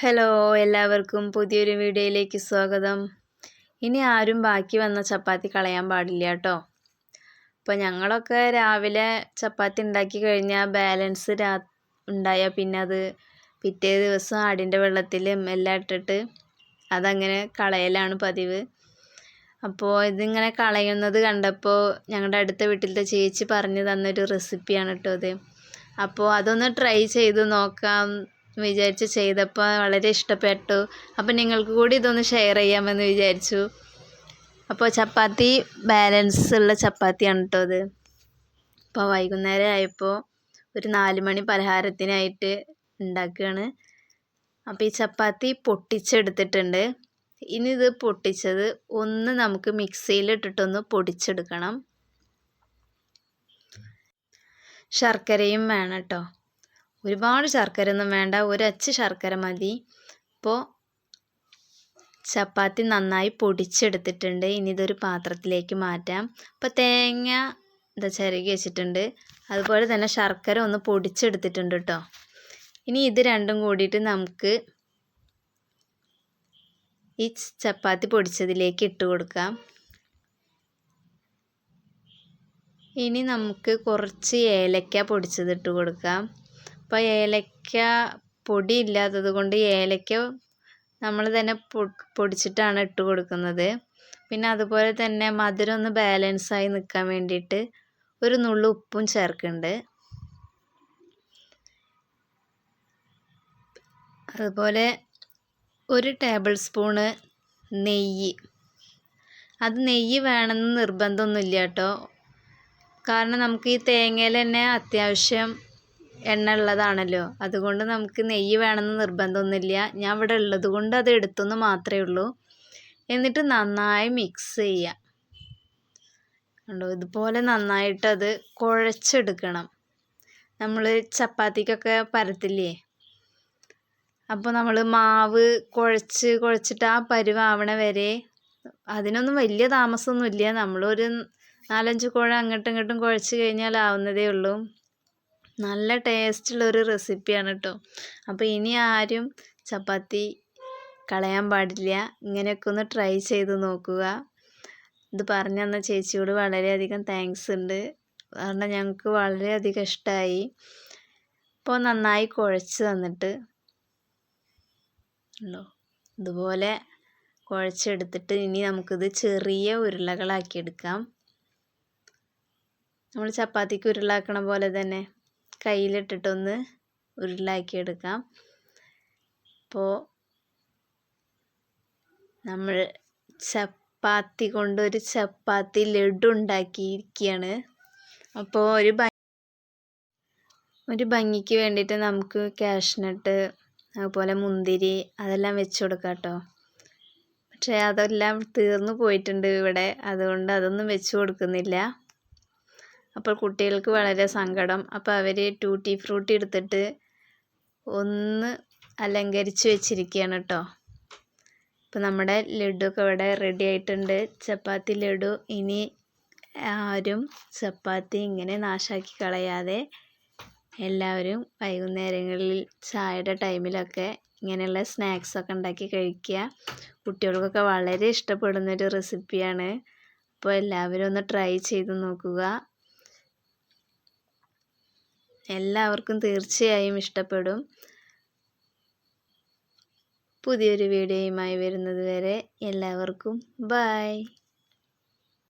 Hello എല്ലാവർക്കും പുതിയൊരു വീഡിയോയിലേക്ക് സ്വാഗതം. ഇനി ആരും ബാക്കി വന്ന ചപ്പാത്തി കളയാൻ പാടില്ല കേട്ടോ. അപ്പോൾ ഞങ്ങളൊക്കെ രാവിലെ ചപ്പാത്തി ഉണ്ടാക്കി കഴിഞ്ഞാൽ ബാലൻസ് രാ ഉണ്ടായാൽ പിന്നെ അത് പിറ്റേ ദിവസം ആടിന്റെ വെള്ളത്തിലും എല്ലാം ഇട്ടിട്ട് അതങ്ങനെ കളയലാണ് പതിവ്. അപ്പോൾ ഇതിങ്ങനെ കളയുന്നത് കണ്ടപ്പോൾ ഞങ്ങളുടെ അടുത്ത വീട്ടിലത്തെ ചേച്ചി പറഞ്ഞു തന്നൊരു റെസിപ്പിയാണ് കേട്ടോ അത് അപ്പോൾ അതൊന്ന് ട്രൈ ചെയ്ത് നോക്കാം. വിചാരിച്ച് ചെയ്തപ്പോൾ വളരെ ഇഷ്ടപ്പെട്ടു. അപ്പോൾ നിങ്ങൾക്ക് കൂടി ഇതൊന്ന് ഷെയർ ചെയ്യാമെന്ന് വിചാരിച്ചു. അപ്പോൾ ചപ്പാത്തി ബാലൻസ് ഉള്ള ചപ്പാത്തിയാണ് കേട്ടോ അത് അപ്പോൾ വൈകുന്നേരം ആയപ്പോൾ ഒരു നാല് മണി പലഹാരത്തിനായിട്ട് ഉണ്ടാക്കുകയാണ് അപ്പോൾ ഈ ചപ്പാത്തി പൊട്ടിച്ചെടുത്തിട്ടുണ്ട്. ഇനി ഇത് പൊട്ടിച്ചത് ഒന്ന് നമുക്ക് മിക്സിയിൽ ഇട്ടിട്ടൊന്ന് പൊടിച്ചെടുക്കണം. ശർക്കരയും വേണം കേട്ടോ ഒരുപാട് ശർക്കര ഒന്നും വേണ്ട. ഒരു ഒരച്ച് ശർക്കര മതി. ഇപ്പോൾ ചപ്പാത്തി നന്നായി പൊടിച്ചെടുത്തിട്ടുണ്ട്. ഇനി ഇതൊരു പാത്രത്തിലേക്ക് മാറ്റാം. അപ്പോൾ തേങ്ങ എന്താ ചിരകി വെച്ചിട്ടുണ്ട്. അതുപോലെ തന്നെ ശർക്കര ഒന്ന് പൊടിച്ചെടുത്തിട്ടുണ്ട് കേട്ടോ. ഇനി ഇത് രണ്ടും കൂടിയിട്ട് നമുക്ക് ഈ ചപ്പാത്തി പൊടിച്ചതിലേക്ക് ഇട്ട് കൊടുക്കാം. ഇനി നമുക്ക് കുറച്ച് ഏലക്ക പൊടിച്ചത് ഇട്ട് കൊടുക്കാം. അപ്പോൾ ഏലക്ക പൊടി ഇല്ലാത്തത് കൊണ്ട് ഏലക്ക നമ്മൾ തന്നെ പൊടിച്ചിട്ടാണ് ഇട്ട് കൊടുക്കുന്നത്. പിന്നെ അതുപോലെ തന്നെ മധുരം ഒന്ന് ബാലൻസ് ആയി നിൽക്കാൻ വേണ്ടിയിട്ട് ഒരു നുള്ളു ഉപ്പും ചേർക്കുന്നുണ്ട്. അതുപോലെ ഒരു ടേബിൾ സ്പൂണ് നെയ്യ്. അത് നെയ്യ് വേണമെന്ന് നിർബന്ധമൊന്നുമില്ല കേട്ടോ. കാരണം നമുക്ക് ഈ തേങ്ങയിൽ തന്നെ അത്യാവശ്യം എണ്ണ ഉള്ളതാണല്ലോ. അതുകൊണ്ട് നമുക്ക് നെയ്യ് വേണമെന്ന് നിർബന്ധമൊന്നുമില്ല. ഞാൻ ഇവിടെ ഉള്ളത് കൊണ്ട് അത് എടുത്തെന്ന് മാത്രമേ ഉള്ളൂ. എന്നിട്ട് നന്നായി മിക്സ് ചെയ്യുക കണ്ടോ? ഇതുപോലെ നന്നായിട്ട് അത് കുഴച്ചെടുക്കണം. നമ്മൾ ചപ്പാത്തിക്കൊക്കെ പരത്തില്ലേ? അപ്പോൾ നമ്മൾ മാവ് കുഴച്ച് കുഴച്ചിട്ട് ആ പരുവാവണ വരെ അതിനൊന്നും വലിയ താമസമൊന്നുമില്ല. നമ്മളൊരു നാലഞ്ച് കുഴ അങ്ങോട്ടും ഇങ്ങോട്ടും കുഴച്ച് കഴിഞ്ഞാൽ ആവുന്നതേ ഉള്ളൂ. നല്ല ടേസ്റ്റുള്ള ഒരു റെസിപ്പിയാണ് കേട്ടോ അപ്പോൾ ഇനി ആരും ചപ്പാത്തി കളയാൻ പാടില്ല. ഇങ്ങനെയൊക്കെ ഒന്ന് ട്രൈ ചെയ്ത് നോക്കുക. ഇത് പറഞ്ഞു തന്ന ചേച്ചിയോട് വളരെയധികം താങ്ക്സ് ഉണ്ട്. കാരണം ഞങ്ങൾക്ക് വളരെയധികം ഇഷ്ടമായി ഇപ്പോൾ നന്നായി കുഴച്ച് തന്നിട്ട് ഉണ്ടോ? ഇതുപോലെ കുഴച്ചെടുത്തിട്ട് ഇനി നമുക്കിത് ചെറിയ ഉരുളകളാക്കി എടുക്കാം നമ്മൾ ചപ്പാത്തിക്ക് ഉരുളാക്കണ പോലെ തന്നെ. കയ്യിലിട്ടിട്ടൊന്ന് ഉരുളാക്കി എടുക്കാം അപ്പോൾ നമ്മൾ ചപ്പാത്തി കൊണ്ട് ഒരു ചപ്പാത്തി ലഡു ഉണ്ടാക്കിയിരിക്കുകയാണ് അപ്പോൾ ഒരു ഒരു ഭംഗിക്ക് വേണ്ടിയിട്ട് നമുക്ക് കാഷ്നട്ട് അതുപോലെ മുന്തിരി അതെല്ലാം വെച്ച് കൊടുക്കാം കേട്ടോ. പക്ഷേ അതെല്ലാം തീർന്നു പോയിട്ടുണ്ട് ഇവിടെ. അതുകൊണ്ട് അതൊന്നും വെച്ച് കൊടുക്കുന്നില്ല. അപ്പോൾ കുട്ടികൾക്ക് വളരെ സങ്കടം. അപ്പോൾ അവർ ടൂട്ടി ഫ്രൂട്ടി എടുത്തിട്ട് ഒന്ന് അലങ്കരിച്ച് വെച്ചിരിക്കുകയാണ് കേട്ടോ. അപ്പോൾ നമ്മുടെ ലഡുവൊക്കെ ഇവിടെ റെഡി ആയിട്ടുണ്ട്. ചപ്പാത്തി ലഡു. ഇനി ആരും ചപ്പാത്തി ഇങ്ങനെ നാശാക്കി കളയാതെ എല്ലാവരും വൈകുന്നേരങ്ങളിൽ ചായയുടെ ടൈമിലൊക്കെ ഇങ്ങനെയുള്ള സ്നാക്സൊക്കെ ഉണ്ടാക്കി കഴിക്കുക. കുട്ടികൾക്കൊക്കെ വളരെ ഇഷ്ടപ്പെടുന്നൊരു റെസിപ്പിയാണ് അപ്പോൾ എല്ലാവരും ഒന്ന് ട്രൈ ചെയ്ത് നോക്കുക. എല്ലാവർക്കും തീർച്ചയായും ഇഷ്ടപ്പെടും. പുതിയൊരു വീഡിയോയുമായി വരുന്നത് വരെ എല്ലാവർക്കും ബായ്